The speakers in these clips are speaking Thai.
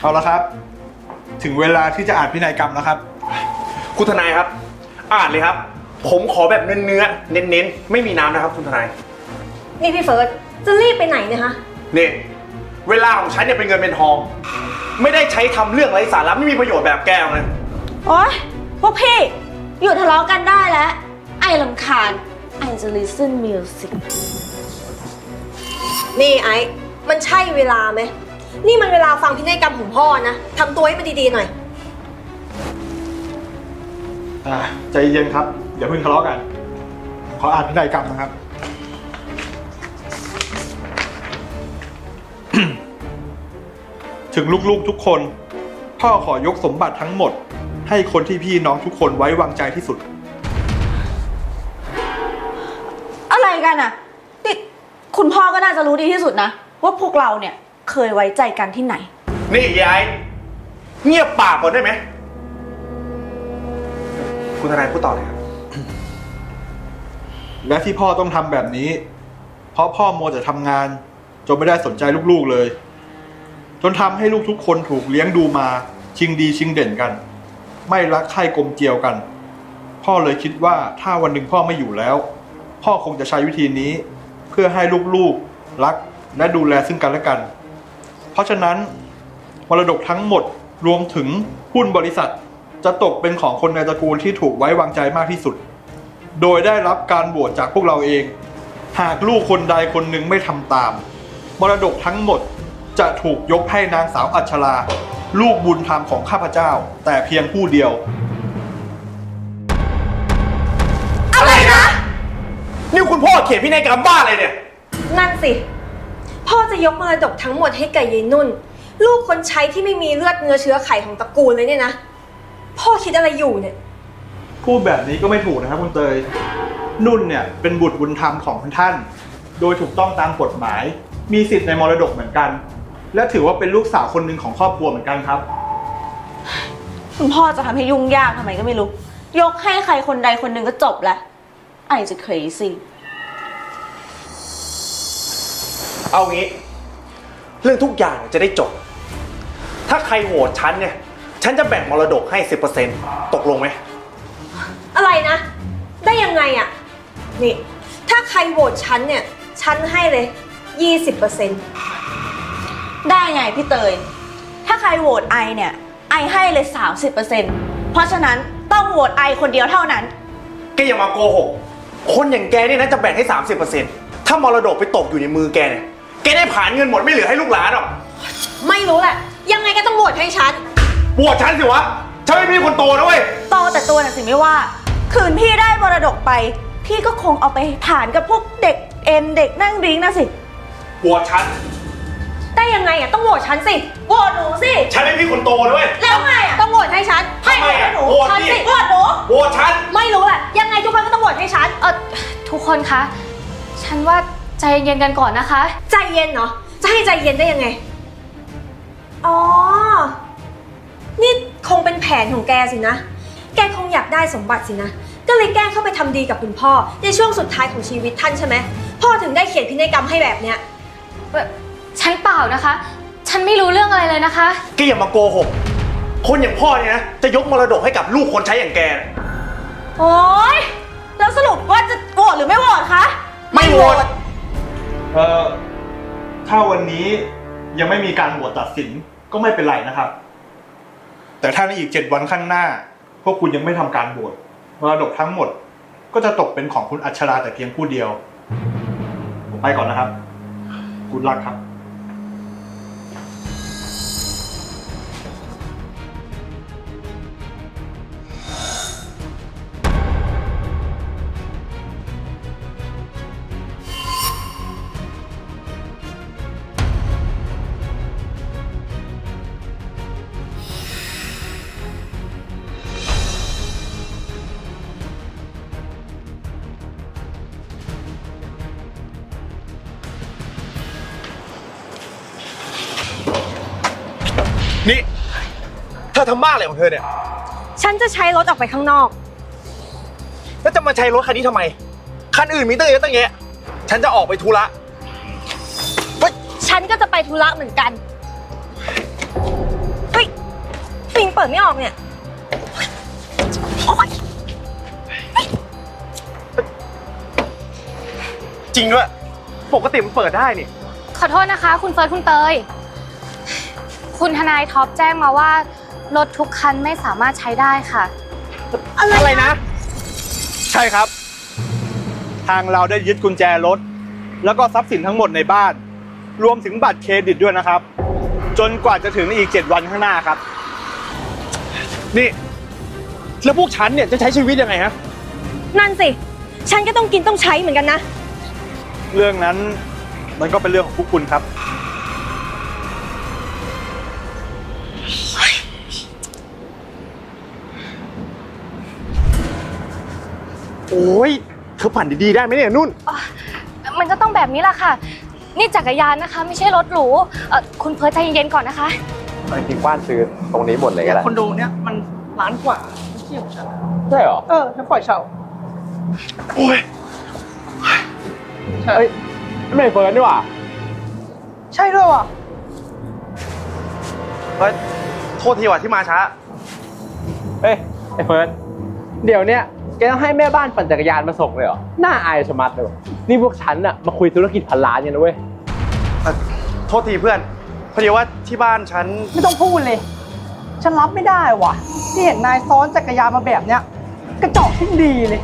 เอาละครับ ถึงเวลาที่จะอ่านพินัยกรรมแล้วครับ คุณทนายครับ อ่านเลยครับ ผมขอแบบเนื้อเนื้อๆเน้นเน้นๆ ไม่มีน้ำนะครับ คุณทนาย นี่พี่เฟิร์สจะรีบไปไหนเนี่ยฮะนี่ เวลาของฉันเนี่ยเป็นเงินเป็นทอง ไม่ได้ใช้ทำเรื่องไร้สาระไม่มีประโยชน์แบบแกหรอกนะโอ๊ยพวกพี่หยุดทะเลาะกันได้แล้ว ไอ้ลำคาญไอจะ listen music นี่ไอ้ มันใช่เวลาไหม นี่มันเวลาฟังพินัยกรรมของพ่อนะทำตัวให้มันดีๆหน่อย อ่าใจเย็นครับ อย่าเพิ่งทะเลาะกัน ขออ่านพินัยกรรมนะครับ ถึงลูกๆทุกคน พ่อขอยกสมบัติทั้งหมด ให้คนที่พี่น้องทุกคนไว้วางใจที่สุด อะไรกันอะนี่คุณพ่อก็น่าจะรู้ดีที่สุดนะ ว่าพวกเราเนี่ย เคยไว้ใจกันที่ไหน นี่ยาย เงียบปากก่อนได้ไหม คุณทนายพูดต่อเลยครับ และที่พ่อต้องทำแบบนี้ เพราะพ่อมัวแต่ทำงาน จนไม่ได้สนใจลูกๆเลย จนทำให้ลูกทุกคนถูกเลี้ยงดูมา ชิงดีชิงเด่นกัน ไม่รักใคร่กลมเกลียวกัน พ่อเลยคิดว่าถ้าวันหนึ่งพ่อไม่อยู่แล้ว พ่อคงจะใช้วิธีนี้ เพื่อให้ลูกๆ รักและดูแลซึ่งกันและกัน เพราะฉะนั้นมรดกทั้งหมดรวมถึงหุ้นบริษัท จะตกเป็นของคนในตระกูลที่ถูกไว้วางใจมากที่สุด โดยได้รับการโหวตจากพวกเราเอง หากลูกคนใดคนหนึ่งไม่ทำตาม มรดกทั้งหมดจะถูกยกให้นางสาวอัชรา ลูกบุญธรรมของข้าพเจ้า แต่เพียงผู้เดียว อะไรนะ นี่คุณพ่อเขียนพินัยกรรมบ้าอะไรเนี่ย นั่นสิ พ่อจะยกมรดกทั้งหมดให้กับยายนุ่น ลูกคนใช้ที่ไม่มีเลือดเนื้อเชื้อไขของตระกูลเลยเนี่ยนะ พ่อคิดอะไรอยู่เนี่ย พูดแบบนี้ก็ไม่ถูกนะครับคุณเตย นุ่นเนี่ยเป็นบุตรบุญธรรมของคุณท่าน โดยถูกต้องตามกฎหมาย มีสิทธิ์ในมรดกเหมือนกัน และถือว่าเป็นลูกสาวคนหนึ่งของครอบครัวเหมือนกันครับ คุณพ่อจะทำให้ยุ่งยากทำไมก็ไม่รู้ ยกให้ใครคนใดคนหนึ่งก็จบแล้วไอจะ crazy เอางี้ เรื่องทุกอย่างจะได้จบ ถ้าใครโหวตฉันเนี่ย ฉันจะแบ่งมรดกให้ 10%ตกลงไหม อะไรนะ ได้ยังไงอะนี่ ถ้าใครโหวตฉันเนี่ย ฉันให้เลย 20%ได้ไงพี่เตย ถ้าใครโหวตไอเนี่ย ไอให้เลย 30%เพราะฉะนั้นต้องโหวตไอคนเดียวเท่านั้น แกอย่ามาโกหก คนอย่างแกเนี่ยนะจะแบ่งให้ 30%ถ้ามรดกไปตกอยู่ในมือแกเนี่ย แกได้ผ่านเงินหมดไม่เหลือให้ลูกหลานหรอกไม่รู้แหละ ยังไงก็ต้องโหวตให้ฉันโหวตฉันสิวะ ฉันเป็นพี่คนโตนะเว้ย โตแต่ตัวน่ะสิไม่ว่า คืนพี่ได้มรดกไป พี่ก็คงเอาไปผ่านกับพวกเด็กเอ็นเด็กนั่งดริ้งนะสิโหวตฉัน ได้ยังไงอะต้องโหวตฉันสิ โหวตหนูสิ ฉันเป็นพี่คนโตนะเว้ย แล้วไงอะต้องโหวตให้ฉันทำไมอะหนูโหวตฉันดิ สิโหวตหนูโหวตฉัน ไม่รู้แหละ ยังไงทุกคนก็ต้องโหวตให้ฉัน เออทุกคนคะ ฉันว่า ใจเย็นๆกันก่อนนะคะ ใจเย็นเนาะจะให้ใจเย็นได้ยังไง อ๋อ นี่คงเป็นแผนของแกสินะ แกคงอยากได้สมบัติสินะ ก็เลยแกล้งเข้าไปทำดีกับคุณพ่อ ในช่วงสุดท้ายของชีวิตท่านใช่ไหม พ่อถึงได้เขียนพินัยกรรมให้แบบเนี้ย ฉันเปล่านะคะ ฉันไม่รู้เรื่องอะไรเลยนะคะ แกอย่ามาโกหก คนอย่างพ่อเนี่ยนะจะยกมรดกให้กับลูกคนใช้อย่างแกนะโอ๊ย แล้วสรุปว่าจะโหวตหรือไม่โหวตคะ ไม่โหวต เอ่อถ้าวันนี้ยังไม่มีการโหวตตัดสินก็ไม่เป็นไรนะครับ แต่ถ้าในอีกเจ็ดวันข้างหน้า พวกคุณยังไม่ทำการโหวตมรดกทั้งหมด ก็จะตกเป็นของคุณอัชราแต่เพียงผู้เดียว ผมไปก่อนนะครับ คุณรักครับ นี่ เธอทำบ้าอะไรของเธอเนี่ย ฉันจะใช้รถออกไปข้างนอก แล้วจะมาใช้รถคันนี้ทำไม คันอื่นมีตั้งเยอะตั้งแยะ ฉันจะออกไปธุระเฮ้ยฉันก็จะไปธุระเหมือนกันยังเปิดไม่ออกเนี่ยจริงด้วย ปกติมันเปิดได้นี่ ขอโทษนะคะ คุณเฟิร์สคุณเตย คุณทนายท็อปแจ้งมาว่า รถทุกคันไม่สามารถใช้ได้ค่ะ อะไรนะ ใช่ครับ ทางเราได้ยึดกุญแจรถ แล้วก็ทรัพย์สินทั้งหมดในบ้าน รวมถึงบัตรเครดิตด้วยนะครับ จนกว่าจะถึงอีก 7 วันข้างหน้าครับ นี่ แล้วพวกฉันเนี่ยจะใช้ชีวิตยังไงฮะ นั่นสิ ฉันก็ต้องกินต้องใช้เหมือนกันนะ เรื่องนั้นมันก็เป็นเรื่องของพวกคุณครับ โอ้ยเธอปั่นดีๆได้ไหมเนี่ยนุ่น มันก็ต้องแบบนี้แหละค่ะ นี่จักรยานนะคะ ไม่ใช่รถหรูเอ่อคุณเฟิร์สใจเย็นๆก่อนนะคะ จริงๆกว้านซื้อตรงนี้หมดเลยก็ได้คอนโดเนี้ยมันล้านกว่าไม่ใช่ของฉันใช่เหรอเออฉันปล่อยเช่าโอ้ยใช่เอ้ยไม่เฟิร์นดีกว่าใช่ด้วยว่ะเฮ้ยโทษทีว่ะที่มาช้า เอ้ยไอ้เฟิร์นเดี๋ยวเนี้ย แกต้องให้แม่บ้านปั่นจักรยานมาส่งเลยเหรอ น่าอายชะมัดเลยว่ะนี่พวกฉันอะมาคุยธุรกิจพันล้านกันนะเว้ย เอ่อโทษทีเพื่อนพอดีว่าที่บ้านฉัน ไม่ต้องพูดเลย ฉันรับไม่ได้ว่ะ ที่เห็นนายซ้อนจักรยานมาแบบเนี้ย กระจอกที่ดีเลย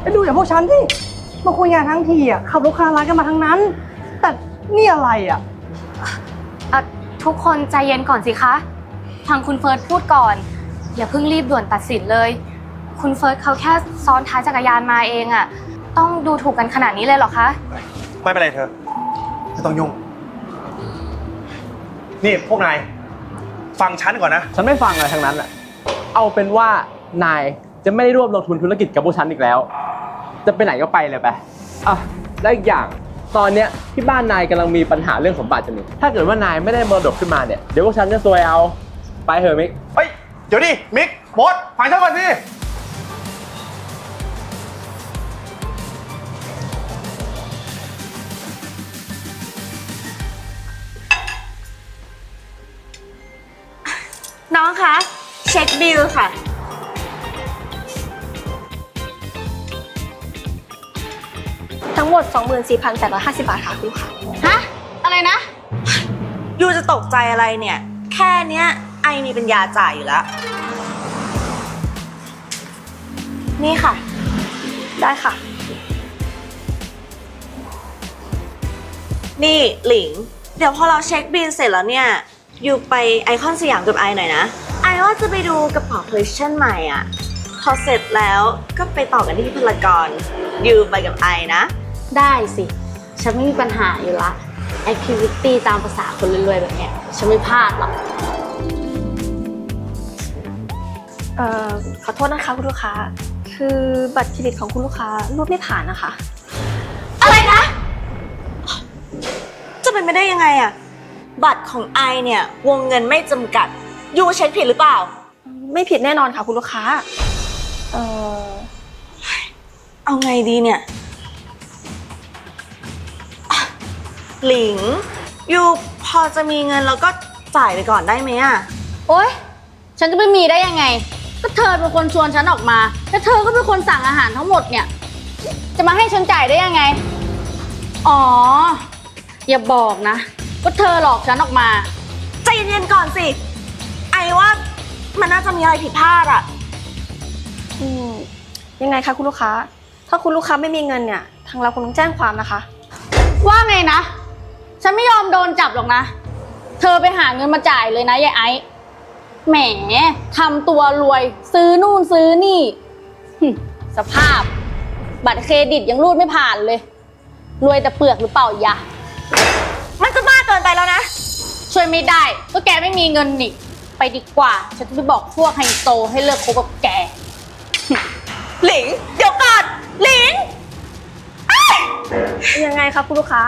แล้วดูอย่างพวกฉันที่มาคุยงานทั้งทีอะขับรถคาร้านกันมาทั้งนั้น แต่นี่อะไรอะ เอ่อทุกคนใจเย็นก่อนสิคะฟังคุณเฟิร์สพูดก่อน อย่าเพิ่งรีบด่วนตัดสินเลย คุณเฟิร์สเขาแค่ซ้อนท้ายจักรยานมาเองอะต้องดูถูกกันขนาดนี้เลยเหรอคะ ไม่เป็นไรเธอไม่ต้องยุ่ง นี่พวกนาย ฟังฉันก่อนนะ ฉันไม่ฟังอะไรทั้งนั้นอะเอาเป็นว่านายจะไม่ได้ร่วมลงทุนธุรกิจกับพวกฉันอีกแล้ว จะไปไหนก็ไปเลยไปอะแล้วอีกอย่างตอนเนี้ยที่บ้านนายกำลังมีปัญหาเรื่องสมบัติจะมีถ้าเกิดว่านายไม่ได้มรดกขึ้นมาเนี่ยเดี๋ยวพวกฉันจะซวยเอาไปเถอะมิก เฮ้ย เดี๋ยวดิมิกโบอสฟังฉันก่อนสิ คะ เช็คบิลค่ะ ทั้งหมด 24,850 บาทค่ะคุณลูกค้าฮะ อะไรนะ ยูจะตกใจอะไรเนี่ย แค่เนี้ยไอมีปัญญาจ่ายอยู่แล้ว นี่ค่ะ ได้ค่ะ นี่หลิง เดี๋ยวพอเราเช็คบิลเสร็จแล้วเนี่ย อยู่ไปไอคอนสยามกับไอหน่อยนะไอ ว่าจะไปดูกระเป๋าคอลเลคชันใหม่อะ พอเสร็จแล้วก็ไปต่อกันที่พลากรยูไปกับไอนะ ได้สิ ฉันไม่มีปัญหาอยู่ละแอคทิวิตี้ตามภาษาคนรวยๆแบบเนี้ย ฉันไม่พลาดหรอก เอ่อขอโทษนะคะคุณลูกค้า คือบัตรเครดิตของคุณลูกค้ารูดไม่ผ่านนะคะ อะไรนะ จะเป็นไปได้ยังไงอะบัตรของไอเนี่ยวงเงินไม่จำกัด ยูเช็คผิดหรือเปล่า ไม่ผิดแน่นอนค่ะคุณลูกค้า เอ่อเอาไงดีเนี่ยอะหลิง ยูพอจะมีเงินแล้วก็จ่ายไปก่อนได้ไหมอะโอ๊ย ฉันจะไม่มีได้ยังไง ก็เธอเป็นคนชวนฉันออกมา แล้วเธอก็เป็นคนสั่งอาหารทั้งหมดเนี่ย จะมาให้ฉันจ่ายได้ยังไง อ๋อ อย่าบอกนะว่าเธอหลอกฉันออกมา ใจเย็นๆก่อนสิไอ ว่า มันน่าจะมีอะไรผิดพลาดอะอืมยังไงคะคุณลูกค้า ถ้าคุณลูกค้าไม่มีเงินเนี่ย ทางเราคงต้องแจ้งความนะคะ ว่าไงนะ ฉันไม่ยอมโดนจับหรอกนะ เธอไปหาเงินมาจ่ายเลยนะยายไอ้แหมทำตัวรวย ซื้อนู่นซื้อนี่หึสภาพ บัตรเครดิตยังรูดไม่ผ่านเลย รวยแต่เปลือกหรือเปล่ายะ มันจะบ้าเกินไปแล้วนะ ช่วยไม่ได้ก็แกไม่มีเงินนี่ ไปดีกว่า ฉันจะไปบอกพวกไฮโซให้เลิกคบกับแก หลิง เดี๋ยวก่อนหลิงยังไงคะคุณลูกค้า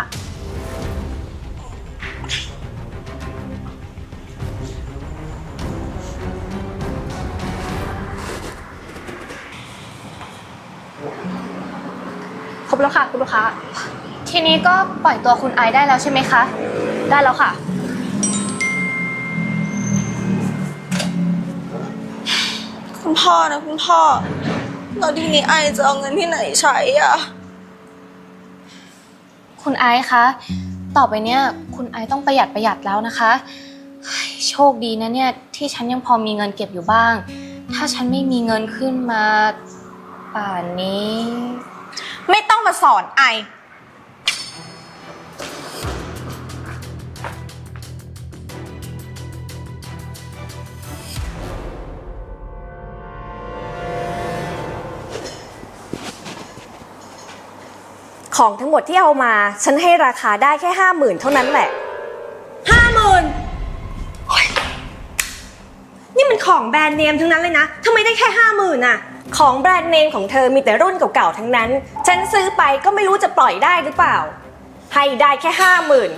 ครบแล้วค่ะคุณลูกค้า ทีนี้ก็ปล่อยตัวคุณไอซ์ได้แล้วใช่ไหมคะ ได้แล้วค่ะ คุณพ่อนะคุณพ่อแล้วทีนี้ไอจะเอาเงินที่ไหนใช้อะ คุณไอซ์คะ ต่อไปเนี่ย คุณไอซ์ต้องประหยัดประหยัดแล้วนะคะเฮ้ยโชคดีนะเนี่ย ที่ฉันยังพอมีเงินเก็บอยู่บ้าง ถ้าฉันไม่มีเงินขึ้นมา ป่านนี้ ไม่ต้องมาสอนไอ ของทั้งหมดที่เอามา ฉันให้ราคาได้แค่ห้าหมื่นเท่านั้นแหละห้าหมื่นนี่มันของแบรนด์เนมทั้งนั้นเลยนะทำไมได้แค่ห้าหมื่นอะของแบรนด์เนมของเธอมีแต่รุ่นเก่าๆทั้งนั้น ฉันซื้อไปก็ไม่รู้จะปล่อยได้หรือเปล่า ให้ได้แค่ห้าหมื่น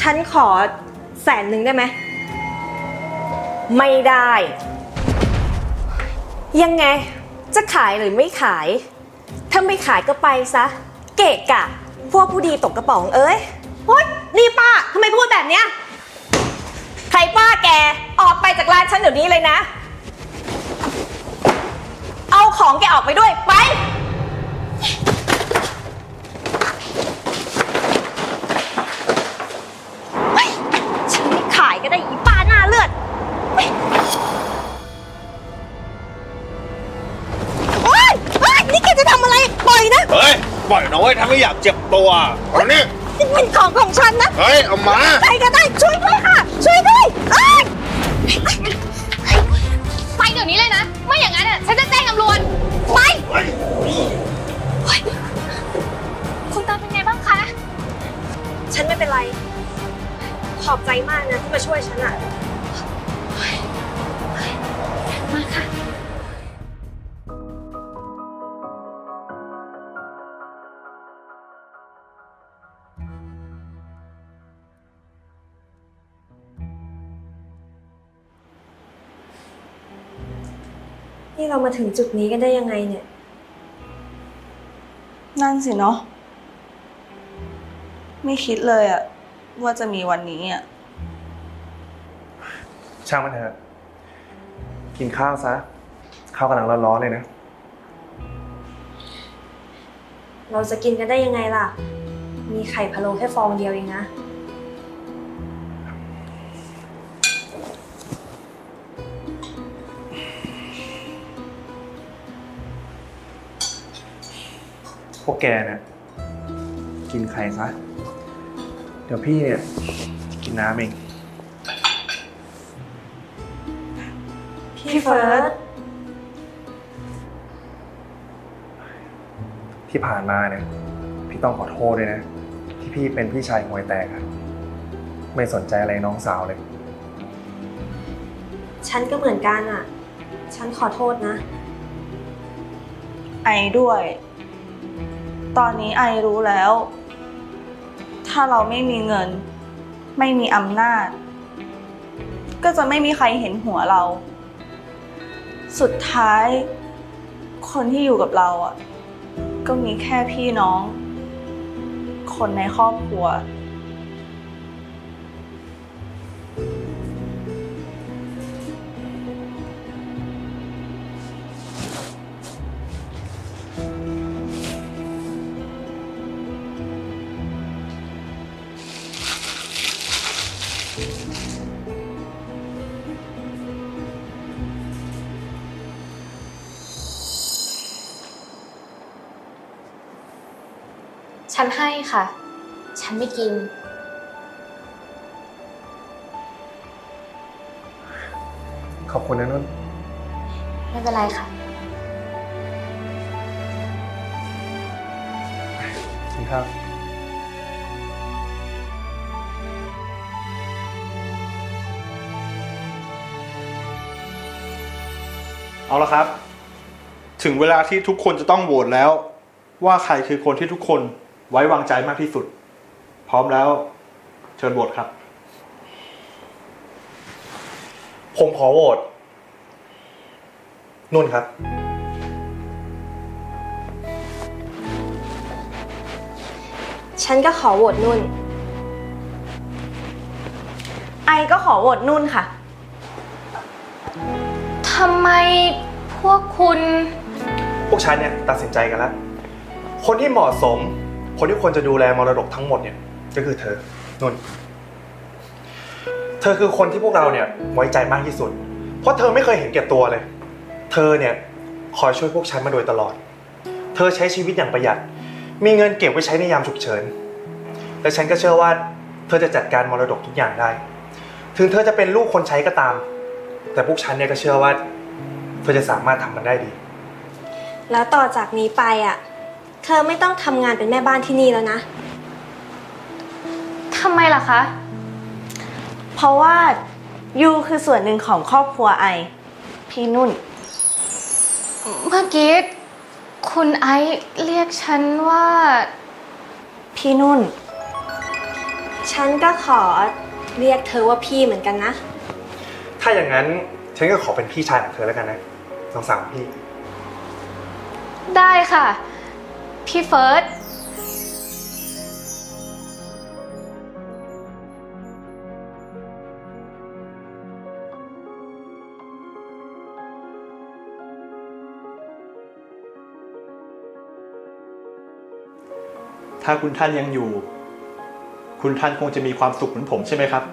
ฉันขอแสนหนึ่งได้ไหม ไม่ได้ ยังไง จะขายหรือไม่ขาย ถ้าไม่ขายก็ไปซะ เกะกะ พวกผู้ดีตกกระป๋องเอ้ยโอ๊ยนี่ป้าทำไมพูดแบบเนี้ย ใครป้าแก ออกไปจากร้านฉันเดี๋ยวนี้เลยนะ เอาของแกออกไปด้วย ไป ปล่อยนะเว้ยถ้าไม่อยากเจ็บตัวเอานี่นี่มันของของฉันนะเฮ้ยเอามา ใครก็ได้ช่วยด้วยค่ะ ช่วยด้วยเอ้ยไปเดี๋ยวนี้เลยนะ ไม่อย่างนั้นอะฉันจะแจ้งตำรวจไปคุณตาเป็นไงบ้างคะ ฉันไม่เป็นไร ขอบใจมากนะที่มาช่วยฉันอะ เรามาถึงจุดนี้กันได้ยังไงเนี่ย นั่นสิเนาะ ไม่คิดเลยอะว่าจะมีวันนี้อะช่างมันเถอะ กินข้าวซะ ข้าวกำลังร้อนๆเลยนะ เราจะกินกันได้ยังไงล่ะ มีไข่พะโล้แค่ฟองเดียวเองนะ วกแกเนี่ยกินไข่ซะ เดี๋ยวพี่เนี่ยกินน้ำเอง พี่เฟิร์สที่ผ่านมาเนี่ย พี่ต้องขอโทษด้วยนะ ที่พี่เป็นพี่ชายหวยแตกอะไม่สนใจอะไรน้องสาวเลย ฉันก็เหมือนกันอะฉันขอโทษนะ ไอด้วย ตอนนี้ไอรู้แล้ว ถ้าเราไม่มีเงิน ไม่มีอำนาจ ก็จะไม่มีใครเห็นหัวเรา สุดท้าย คนที่อยู่กับเราอะ ก็มีแค่พี่น้อง คนในครอบครัว ฉันให้ค่ะ ฉันไม่กิน ขอบคุณนะนุ่น ไม่เป็นไรค่ะ กินข้าวเอาละครับ ถึงเวลาที่ทุกคนจะต้องโหวตแล้ว ว่าใครคือคนที่ทุกคน ไว้วางใจมากที่สุด พร้อมแล้วเชิญโหวตครับ ผมขอโหวตนุ่นครับ ฉันก็ขอโหวตนุ่น ไอก็ขอโหวตนุ่นค่ะ ทำไมพวกคุณ พวกฉันเนี่ยตัดสินใจกันแล้ว คนที่เหมาะสม คนที่ควรจะดูแลมรดกทั้งหมดเนี่ย ก็คือเธอนุ่น เธอคือคนที่พวกเราเนี่ยไว้ใจมากที่สุด เพราะเธอไม่เคยเห็นแก่ตัวเลย เธอเนี่ยคอยช่วยพวกฉันมาโดยตลอด เธอใช้ชีวิตอย่างประหยัด มีเงินเก็บไว้ใช้ในยามฉุกเฉิน และฉันก็เชื่อว่า เธอจะจัดการมรดกทุกอย่างได้ ถึงเธอจะเป็นลูกคนใช้ก็ตาม แต่พวกฉันเนี่ยก็เชื่อว่า เธอจะสามารถทำมันได้ดี แล้วต่อจากนี้ไปอะ เธอไม่ต้องทำงานเป็นแม่บ้านที่นี่แล้วนะ ทำไมล่ะคะ เพราะว่ายูคือส่วนหนึ่งของครอบครัวไอ พี่นุ่น เมื่อกี้คุณไอซ์เรียกฉันว่า พี่นุ่น ฉันก็ขอเรียกเธอว่าพี่เหมือนกันนะ ถ้าอย่างนั้นฉันก็ขอเป็นพี่ชายของเธอแล้วกันนะน้องสาวของพี่ ได้ค่ะ พี่เฟิร์ส ถ้าคุณท่านยังอยู่ คุณท่านคงจะมีความสุขเหมือนผมใช่ไหมครับ